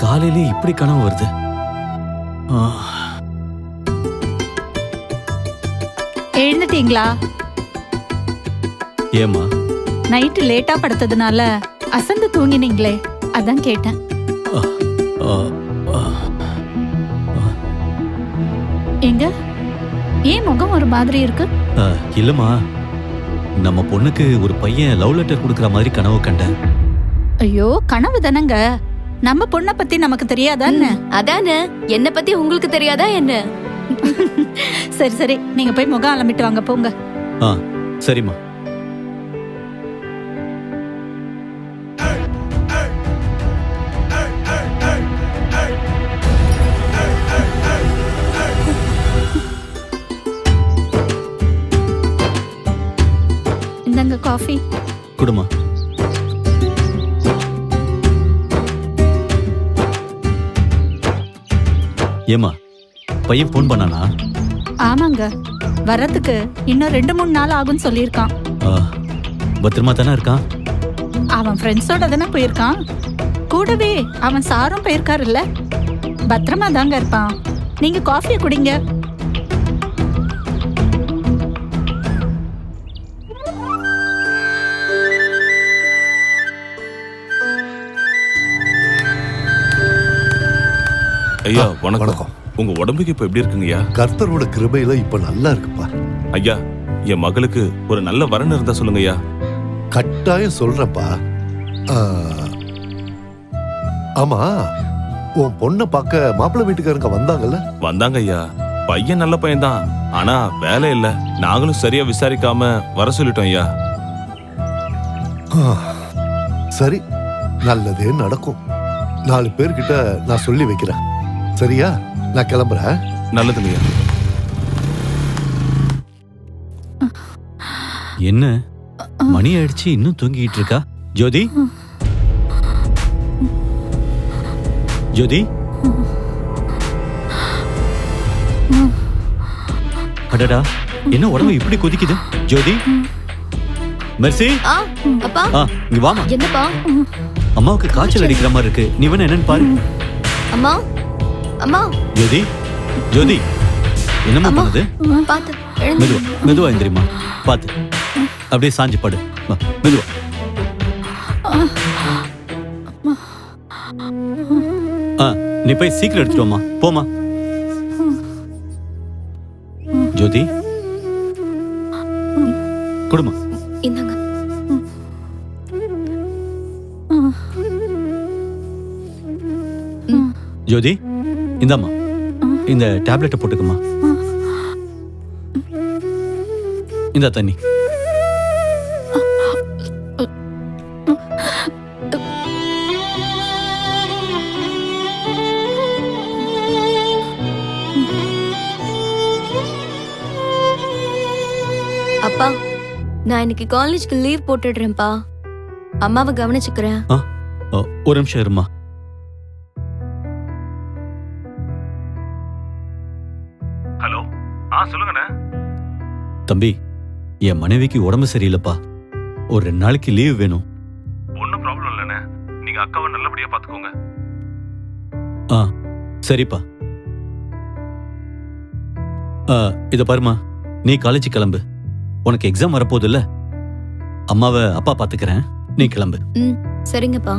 காலையிலே இப்படி கனவு வருது? எழுந்துட்டீங்களா? ஏம்மா? நைட்டு லேட்டா படுத்ததுனால அசந்து தூங்கினீங்களே அதான் கேட்டேன். எங்க? ஏன் முகம் ஒரு மாதிரி இருக்கு? ஆ, இல்லம்மா. நம்ம பொண்ணுக்கு ஒரு பையன் லவ் லெட்டர் கொடுக்குற மாதிரி கனவு கண்டேன். ஐயோ கனவு தானங்க. நம்ம பொண்ண பத்தி நமக்கு தெரியாதான்னு அதானே. என்ன பத்தி உங்களுக்கு தெரியாதா என்ன? சரி சரி. நீங்க போய் முகம் அலம்பிட்டு வாங்க போங்க. ஆ சரிம்மா. இந்தாங்க காஃபி. ஏம்மா பையன் ஃபோன் பண்ணானா? ஆமாங்க. வர்றதுக்கு இன்னும் ரெண்டு மூணு நாள் ஆகும்னு சொல்லியிருக்கான். ஆ, பத்திரமா தானே இருக்கான்? அவன் ஃப்ரெண்ட்ஸோட தானே போயிருக்கான். கூடவே அவன் சாரும் போயிருக்காருல்ல. பத்திரமா தாங்க இருப்பான். நீங்க காஃபியை குடிங்க. ஐயா வணக்கம். வணக்கம். உங்க உடம்புக்கு இப்ப எப்படி இருக்குங்கய்யா? கர்த்தரோட கிருபையில இப்ப நல்லா இருக்குப்பா. ஐயா என் மகளுக்கு ஒரு நல்ல வரன் இருந்தா சொல்லுங்க ஐயா கட்டாயம் சொல்றேன்ப்பா ஆ, ஆமா உன் பொண்ணை பார்க்க மாப்பிள்ளை வீட்டுக்காரங்க வந்தாங்கல்ல? வந்தாங்க ஐயா பையன் நல்ல பையன்தான். ஆனா வேலை இல்ல. நாங்களும் சரியா விசாரிக்காம வர சொல்லிட்டோம் ஐயா. சரி நல்லதே நடக்கும். நாலு பேர்கிட்ட நான் சொல்லி வைக்கிறேன். சரியா? நான் கிளம்புறேன். நல்லதுங்க ஐயா என்ன? மணி ஆயிடுச்சு இன்னும் தூங்கிட்டு இருக்கா? ஜோதி? ஜோதி? அடடா என்ன உடம்பு இப்படி கொதிக்குது? ஜோதி? மெர்சி? அப்பா. ஆ இங்க வாமா என்னப்பா? அம்மாவுக்கு காய்ச்சல் அடிக்கிற மாதிரி இருக்கு. நீ வேணா என்னன்னு பாரு. அம்மா? அம்மா. ஜோதி ஜோதி என்னம்மா. பண்ணுது? பாத்து மெதுவா மெதுவா எந்திரிம்மா. பாத்து அப்படியே சாஞ்சு படு. மெதுவா. ஆ நீ போய் சீக்கிரம் எடுத்துட்டு வாம்மா. போமா ஜோதி கொடுமா இந்தாங்க. ஜோதி இந்தாம்மா. இந்த டேப்லெட்டை போட்டுக்கம்மா. இந்த தண்ணி. அப்பா நான் இன்னைக்கு காலேஜ்க்கு லீவ் போட்டுடுறேன்ப்பா. அம்மாவை கவனிச்சுக்கிறேன். ஒரு நிமிஷம் இருமா தம்பி என் மனைவிக்கு உடம்பு சரியில்லைப்பா. ஒரு ரெண்டு நாளைக்கு லீவ் வேணும். ஒன்றும் ப்ராப்ளம் இல்லைண்ணே. நீங்க அக்காவை நல்லபடியா பாத்துக்கோங்க ஆ சரிப்பா. ஆ, இத பாருமா நீ காலேஜ் கிளம்பு. உனக்கு எக்ஸாம் வரப்போகுதுல்ல? அம்மாவை அப்பா பாத்துக்கிறேன் நீ கிளம்பு. சரிங்கப்பா.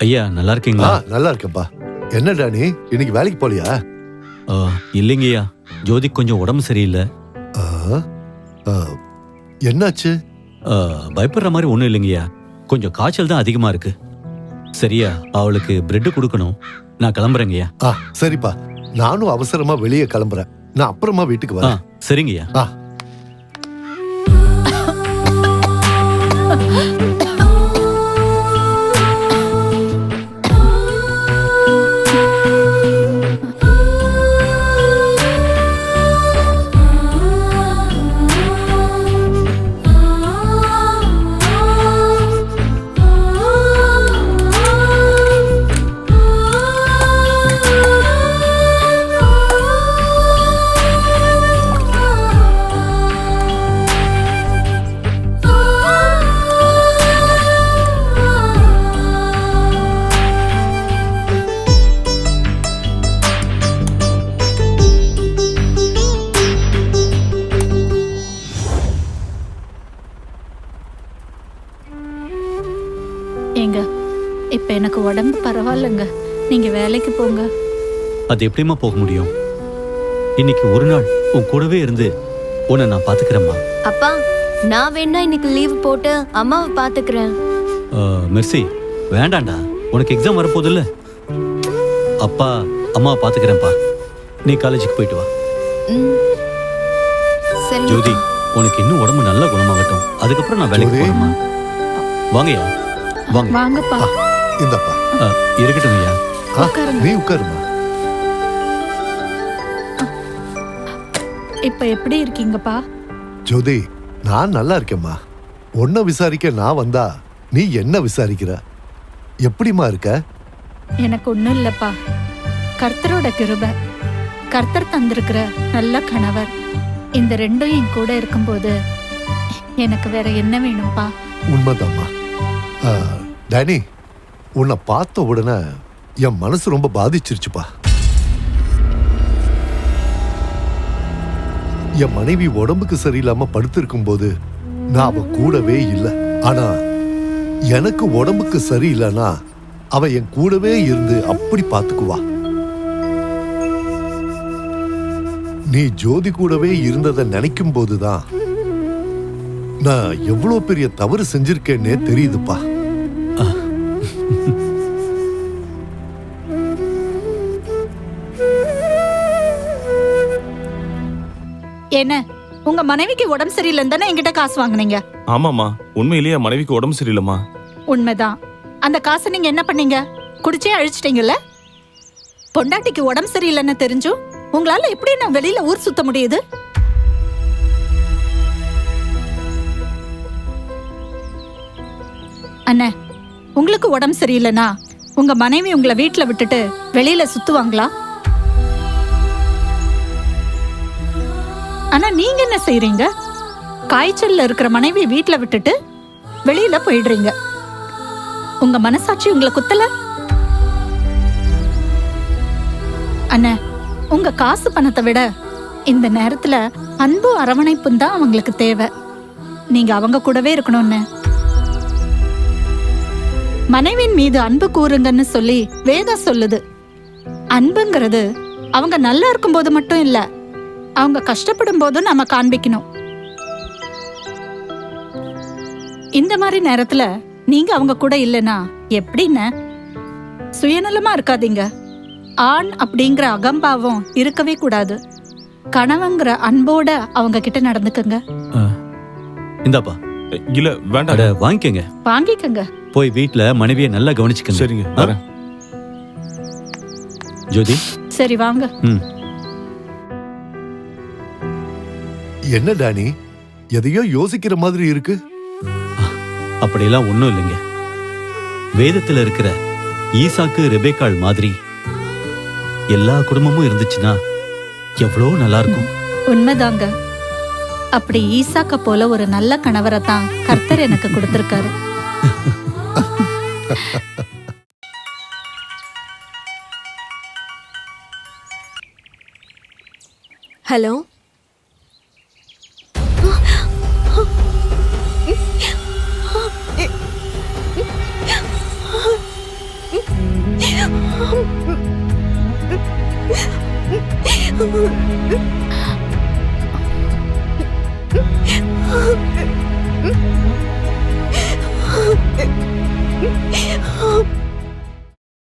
ஐயா நல்லா ஆ இருக்கீங்களா நல்லா இருக்கேன்ப்பா. என்னடா நீ? இன்னைக்கு வேலைக்கு போலியா? ஆ, இல்லைங்கய்யா ஜோதி கொஞ்சம் உடம்பு சரியில்லை. ஆ, ஆ, என்னாச்சு? ஆ, பயப்படுற மாதிரி ஒண்ணும் இல்லைங்கய்யா கொஞ்சம் காய்ச்சல் தான் அதிகமா இருக்கு. சரியா அவளுக்கு பிரெட் கொடுக்கணும். நான் கிளம்புறேங்கய்யா ஆ சரிப்பா. நானும் அவசரமா வெளியே கிளம்புறேன். நான் அப்புறமா வீட்டுக்கு ஆ வரேன். சரிங்கய்யா ஆ. ஏங்க இப்ப எனக்கு உடம்பு பரவாயில்லைங்க. நீங்க வேலைக்கு போங்க. அது எப்படிம்மா போக முடியும்? இன்னைக்கு ஒரு நாள் உன் கூடவே இருந்து உன்னை நான் பாத்துக்கிறேம்மா. அப்பா நான் வேணா இன்னைக்கு லீவ் போட்டு அம்மாவை பாத்துக்கிறேன். அஹ், மெர்சி வேண்டாம்டா. உனக்கு எக்ஸாம் வரப்போதில்ல அப்பா அம்மா பாத்துக்கிறேன்ப்பா. நீ காலேஜுக்கு போயிட்டு வா. ம். சரிங்க ஜோதி உனக்கு இன்னும் உடம்பு நல்லா குணமாகட்டும். அதுக்கப்புறம் நான் வேலைக்கு ஜோதி. போறேம்மா வாங்கய்யா. வாங்க. வாங்கப்பா. இந்தப்பா. இருக்கட்டும் ஐயா. நீ உட்காருமா. இப்ப எப்படி இருக்கீங்கப்பா? ஜோதி நான் நல்லா இருக்கேம்மா. உன்னை விசாரிக்க நான் வந்தா நீ என்ன விசாரிக்கிற? எப்படிம்மா இருக்க? எனக்கு ஒண்ணும் இல்லப்பா. கர்த்தரோட கிருபை. கர்த்தர் தந்திருக்கிற நல்ல கணவர். இந்த ரெண்டும் என் கூட இருக்கும்போது எனக்கு வேற என்ன வேணும்ப்பா? உண்மைதாம்மா. டேனி உன்னை பார்த்த உடனே என் மனசு ரொம்ப பாதிச்சிருச்சுப்பா. என் மனைவி உடம்புக்கு சரியில்லாம படுத்திருக்கும் போது நான் அவ கூடவே இல்லை. ஆனா எனக்கு உடம்புக்கு சரியில்லைன்னா அவ என் கூடவே இருந்து அப்படி பார்த்துக்குவா. நீ ஜோதி கூடவே இருந்ததை நினைக்கும் போதுதான் நான் எவ்வளோ பெரிய தவறு செஞ்சிருக்கேன்னே தெரியுதுப்பா. என்ன உங்க மனைவிக்கு உடம்பு சரியில்லைன்னு தானே என்கிட்ட காசு வாங்குனீங்க? ஆமாம்மா உண்மையிலேயே என் மனைவிக்கு உடம்பு சரியில்லைம்மா. உண்மைதான். அந்த காசை நீங்க என்ன பண்ணீங்க? குடிச்சே அழிச்சிட்டீங்கல்ல? பொண்டாட்டிக்கு உடம்பு சரியில்லைன்னு தெரிஞ்சும் உங்களால எப்படி நான் வெளியில ஊர் சுத்த முடியுது? அண்ணே உங்களுக்கு உடம்பு சரியில்லைனா உங்க மனைவி உங்களை வீட்டில் விட்டுட்டு வெளியில சுத்துவாங்களா? ஆனா நீங்க என்ன செய்யறீங்க காய்ச்சல்ல இருக்கிற மனைவி வீட்டில் விட்டுட்டு வெளியில போயிடுறீங்க. உங்க மனசாட்சி உங்களை குத்தல? அண்ணே உங்க காசு பணத்தை விட இந்த நேரத்துல அன்பு அரவணைப்பும் தான் அவங்களுக்கு தேவை. நீங்க அவங்க கூடவே இருக்கணும்னு மனைவின் மீது அன்பு கூறுங்கன்னு சொல்லி வேதா சொல்லுது. அன்புங்கிறது அவங்க நல்லா இருக்கும்போது மட்டும் இல்ல அவங்க கஷ்டப்படும் போதும் நம்ம காண்பிக்கணும். இந்த மாதிரி நேரத்துல நீங்க அவங்க கூட இல்லைன்னா எப்படின்னு? சுயநலமா இருக்காதீங்க. ஆண் அப்படிங்கிற அகம்பாவம் இருக்கவே கூடாது. கணவங்கிற அன்போட அவங்க கிட்ட நடந்துக்கங்க. இந்தாப்பா. இல்ல வேண்டாம். அட வாங்கிக்கங்க. வாங்கிக்கங்க. போய் வீட்ல மனைவியை நல்லா கவனிச்சுக்கங்க. சரிங்க ஆ? வரேன். ஜோதி? சரி வாங்க. ம். என்ன டானி? எதையோ யோசிக்கிற மாதிரி இருக்கு. அப்படியெல்லாம் ஒண்ணும் இல்லைங்க. வேதத்துல இருக்கிற ஈசாக்கு ரெபேக்காள் மாதிரி எல்லா குடும்பமும் இருந்துச்சுன்னா எவ்வளோ நல்லா இருக்கும். உண்மைதாங்க. அப்படி ஈசாக்க போல ஒரு நல்ல கணவரை தான் கர்த்தர் எனக்கு கொடுத்திருக்காரு. ஹலோ?